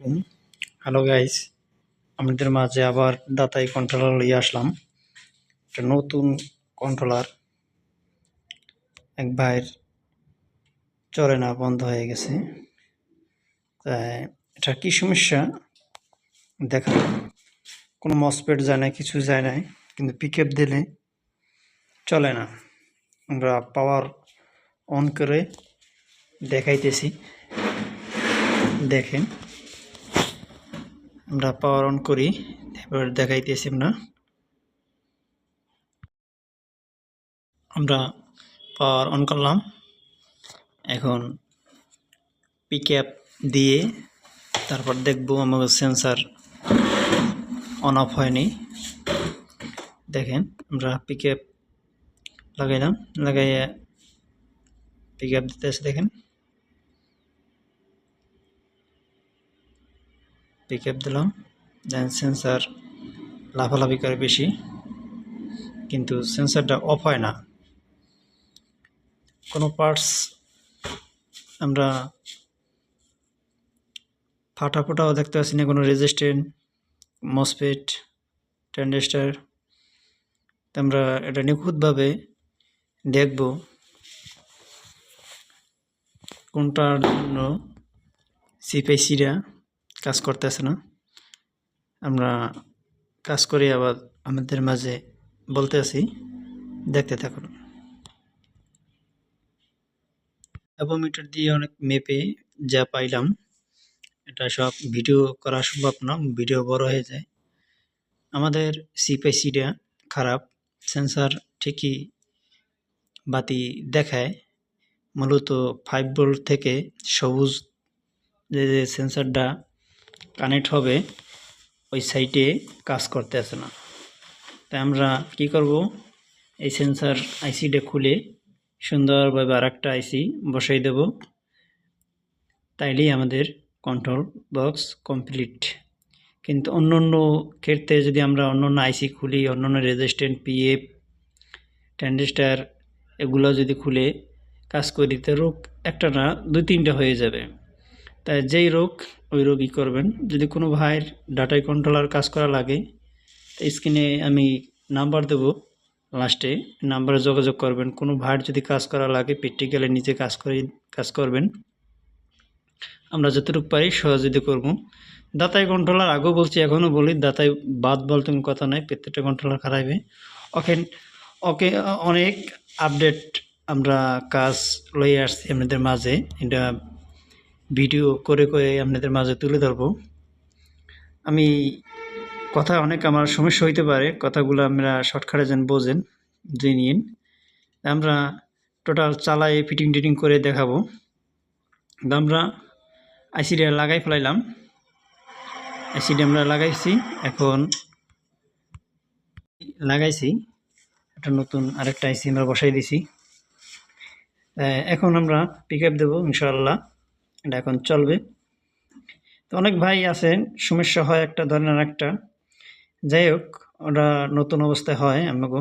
Hello guys আমাদের মাঝে আবার দাতাই কন্ট্রোলার নিয়ে আসলাম। একটা নতুন কন্ট্রোলার এক ভাইয়ের চলে না, বন্ধ হয়ে গেছে। এটা কি সমস্যা? দেখা, কোনো মসপেট যায় না কিছু যায় না কিন্তু পিক দিলে চলে না। আমরা পাওয়ার অন করে দেখাইতেছি। দেখেন। আমরা পাওয়ার অন করি, এবার দেখাইতেছি আমরা। আমরা পাওয়ার অন করলাম। এখন পিক দিয়ে তারপর দেখব আমাদের সেন্সার অন অফ হয়নি। দেখেন, আমরা পিক লাগাইলাম, লাগাইয়ে পিক দিতেছে, দেখেন। পিক দিলাম দেন সেন্সার লাফালাফি করে বেশি, কিন্তু সেন্সারটা অফ হয় না। কোনো পার্টস আমরা ফাটা ফোটাও দেখতে পাচ্ছি না, কোনো রেজিস্ট্যান্ট মসপেট ট্যান্ডেস্টার আমরা এটা নিখুঁতভাবে দেখব কোনটার জন্য সিপিআইসিরা কাজ করতেছে না। আমরা কাজ করে আবার আমাদের মাঝে বলতে আছি দেখতে থাকুন। অ্যাবোমিটার দিয়ে অনেক মেপে যা পাইলাম, এটা সব ভিডিও করা সম্ভব না, ভিডিও বড় হয়ে যায়। আমাদের সিপিআইসিটা খারাপ, সেন্সার ঠিকই বাতি দেখায়, মূলত ফাইভ ভোল্ট থেকে সবুজ যে সেন্সারটা কানেক্ট হবে, ওই সাইটে কাজ করতে আসে না। তাই আমরা কি করব? এই সেন্সার আইসিটা খুলে সুন্দরভাবে আর একটা আইসি বসাই দেব। তাইলেই আমাদের কন্ট্রোল বক্স কমপ্লিট কিন্তু অন্য অন্য ক্ষেত্রে যদি আমরা অন্য অন্য আইসি খুলি অন্য অন্য রেজিস্ট্যান্ট পিএফ ট্যান্ডিস্টার এগুলো যদি খুলে কাজ করি, তো রোগ একটা না, দুই তিনটা হয়ে যাবে। তাই যেই রোগ ওই রোগই করবেন। যদি কোনো ভাইয়ের ডাটাই কন্ট্রোলার কাজ করা লাগে স্ক্রিনে আমি নাম্বার দেব লাস্টে নাম্বারে যোগাযোগ করবেন। কোনো ভাইয়ের যদি কাজ করা লাগে প্র্যাকটিক্যালে নিজে কাজ করে, কাজ করবেন। আমরা যতটুকু পারি সহযোগিতা করব। দাতাই কন্ট্রোলার আগেও বলছি, এখনও বলি দাতাই বাদ বলতে কোনো কথা নাই, প্রত্যেকটা কন্ট্রোলার খারাপে ওকে ওকে অনেক আপডেট আমরা কাজ লই আসছি আপনাদের মাঝে। এটা ভিডিও করে করে আপনাদের মাঝে তুলে ধরবো। আমি কথা অনেক আমার সমস্যা হইতে পারে, কথাগুলো আমরা শর্টকাটে যেন বোঝেন, জেনে নিন। আমরা টোটাল চালাই ফিটিং টিটিং করে দেখাবো। আমরা আইসিডি লাগাই ফেলাইলাম। আইসিডি আমরা লাগাইছি, এখন লাগাইছি। একটা নতুন আরেকটা আইসি আমরা বসাই দিছি। এখন আমরা পিক আপ দেবো, ইনশাআল্লাহ। এটা এখন চলবে। তো অনেক ভাই আছেন, সমস্যা হয় একটা ধরনের একটা। যাই হোক ওটা নতুন অবস্থায় হয় আমাকে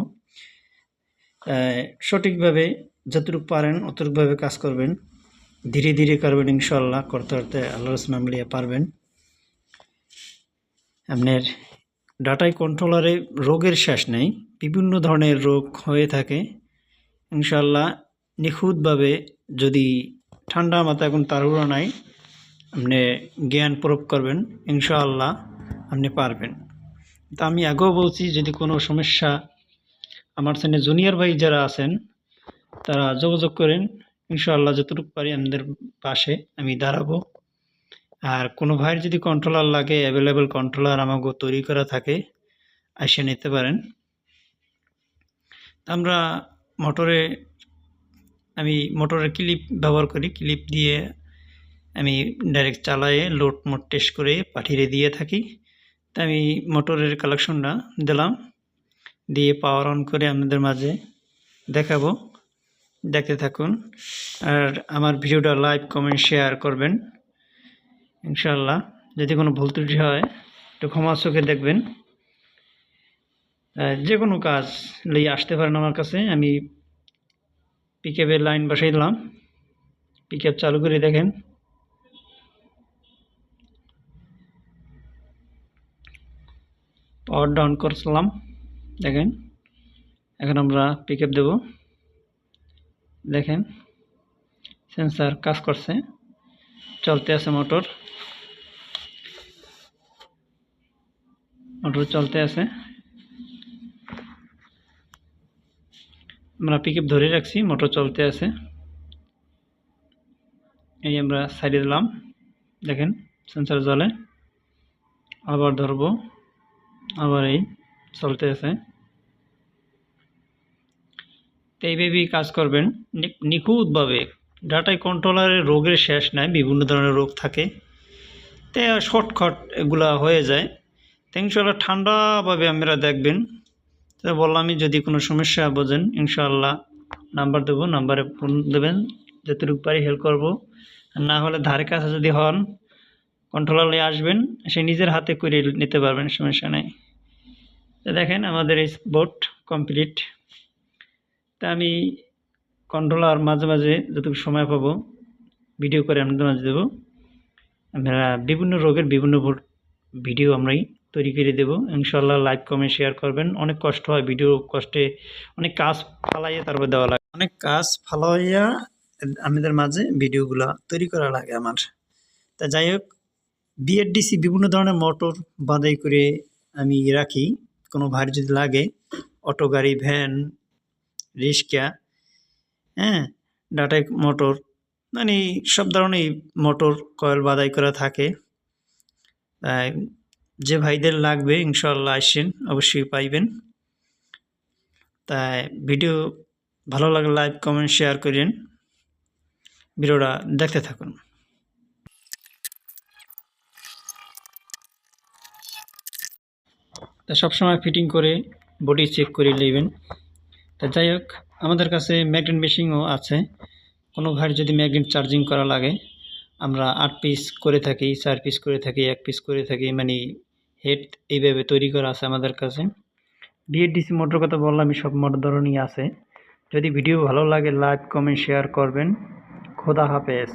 সঠিকভাবে যতটুকু পারেন অতটুকুভাবে কাজ করবেন। ধীরে ধীরে করবেন ইনশাল্লাহ করতে করতে আল্লাহ রসমাম লিয়ে পারবেন। আপনার ডাটাই কন্ট্রোলারে রোগের শেষ নেই, বিভিন্ন ধরনের রোগ হয়ে থাকে। ইনশাল্লাহ নিখুঁতভাবে যদি ঠান্ডা মাথা এখন তাড়াহুড়ো নাই। আপনি জ্ঞান প্রয়োগ করবেন, ইনশাআল্লাহ আপনি পারবেন। তা আমি আগেও বলছি, যদি কোনো সমস্যা আমার সাথে জুনিয়র ভাই যারা আছেন, তারা যোগাযোগ করেন। ইনশাআল্লাহ যতটুকু পারি আমাদের পাশে আমি দাঁড়াবো। আর কোনো ভাইয়ের যদি কন্ট্রোলার লাগে অ্যাভেলেবেল কন্ট্রোলার আমাকে তৈরি করা থাকে এসে নিতে পারেন। আমরা মোটরে আমি মোটরের ক্লিপ ব্যবহার করি। ক্লিপ দিয়ে আমি ডাইরেক্ট চালায়ে, লোড মোড টেস্ট করে পাঠিয়ে দিয়ে থাকি। তা আমি মোটরের কালেকশনটা দিলাম। দিয়ে পাওয়ার অন করে আপনাদের মাঝে দেখাবো। দেখতে থাকুন। আর আমার ভিডিওটা লাইক কমেন্ট শেয়ার করবেন। ইনশাল্লাহ যদি কোনো ভুল ত্রুটি হয়, একটু ক্ষমা চোখে দেখবেন। যে কোনো কাজ লিয়ে আসতে পারেন আমার কাছে। আমি পিকআপের লাইন বসাই দিলাম। পিকআপ চালু করে দেখেন। পাওয়ার ডাউন করছিলাম, দেখেন। এখন আমরা পিকআপ দেব। দেখেন সেন্সার কাজ করছে। চলতে আছে মোটর মোটর চলতে আছে। আমরা পিক ধরে রাখছি মোটর চলতে আছে। এই আমরা সাইডে দিলাম, দেখেন সেন্সার জলে আবার ধরবো, আবার এই চলতে আছে। তো এইভাবেই কাজ করবেন নিখুঁতভাবে। ডাটাই কন্ট্রোলারের রোগের শেষ নাই, বিভিন্ন ধরনের রোগ থাকে। তো শর্টকাট এগুলা হয়ে যায়। তো ইনশাল্লাহ ঠান্ডাভাবে আপনারা দেখবেন তো বললামই যদি কোনো সমস্যা বোঝেন, ইনশাআল্লাহ নাম্বার দেবো, নাম্বারে ফোন দেবেন, যতটুকু পারি হেল্প করব। না হলে ধারে কাছে যদি হন কন্ট্রোলারে আসবেন সে নিজের হাতে করে নিতে পারবেন, সমস্যা নেই। তো দেখেন, আমাদের এই বোট কমপ্লিট তা আমি কন্ট্রোলার মাঝে মাঝে যতটুকু সময় পাবো ভিডিও করে আপনাদের মাঝে দেবো। আমরা বিভিন্ন রোগের বিভিন্ন ভিডিও আমরাই তৈরি করে দেবো। ইনশাল্লাহ লাইক কমেন্ট শেয়ার করবেন। অনেক কষ্ট হয় ভিডিও কষ্টে অনেক কাজ ফালাইয়া তারপর দেওয়া লাগে। অনেক কাজ ফালাইয়া আমাদের মাঝে ভিডিওগুলো তৈরি করা লাগে আমার। তা যাই হোক বিএডডিসি বিভিন্ন ধরনের মোটর বাদাই করে আমি রাখি। কোনো ভারী যদি লাগে অটো গাড়ি ভ্যান রিক্সা হ্যাঁ ডাটা মোটর মানে সব ধরনের মোটর কয়েল বাদাই করা থাকে। যে ভাইদের লাগবে ইনশাল্লাহ আসেন, অবশ্যই পাইবেন। তাই ভিডিও ভালো লাগলে লাইক, কমেন্ট, শেয়ার করেন। ভিডিওটা দেখতে থাকুন। তা সবসময় ফিটিং করে বডি চেক করে নেবেন। তা যাই হোক, আমাদের কাছে ম্যাগনেট মেশিনও আছে। কোনো ভাইয়ের যদি ম্যাগনেট চার্জিং করা লাগে, আমরা আট পিস করে থাকি, চার পিস করে থাকি, এক পিস করে থাকি মানে হেড এইভাবে তৈরি করা আছে আমাদের কাছে। বিএডিসি মোটর কথা বললাম সব মোটর ধরনই আছে। যদি ভিডিও ভালো লাগে লাইক কমেন্ট শেয়ার করবেন। খোদা হাফেজ।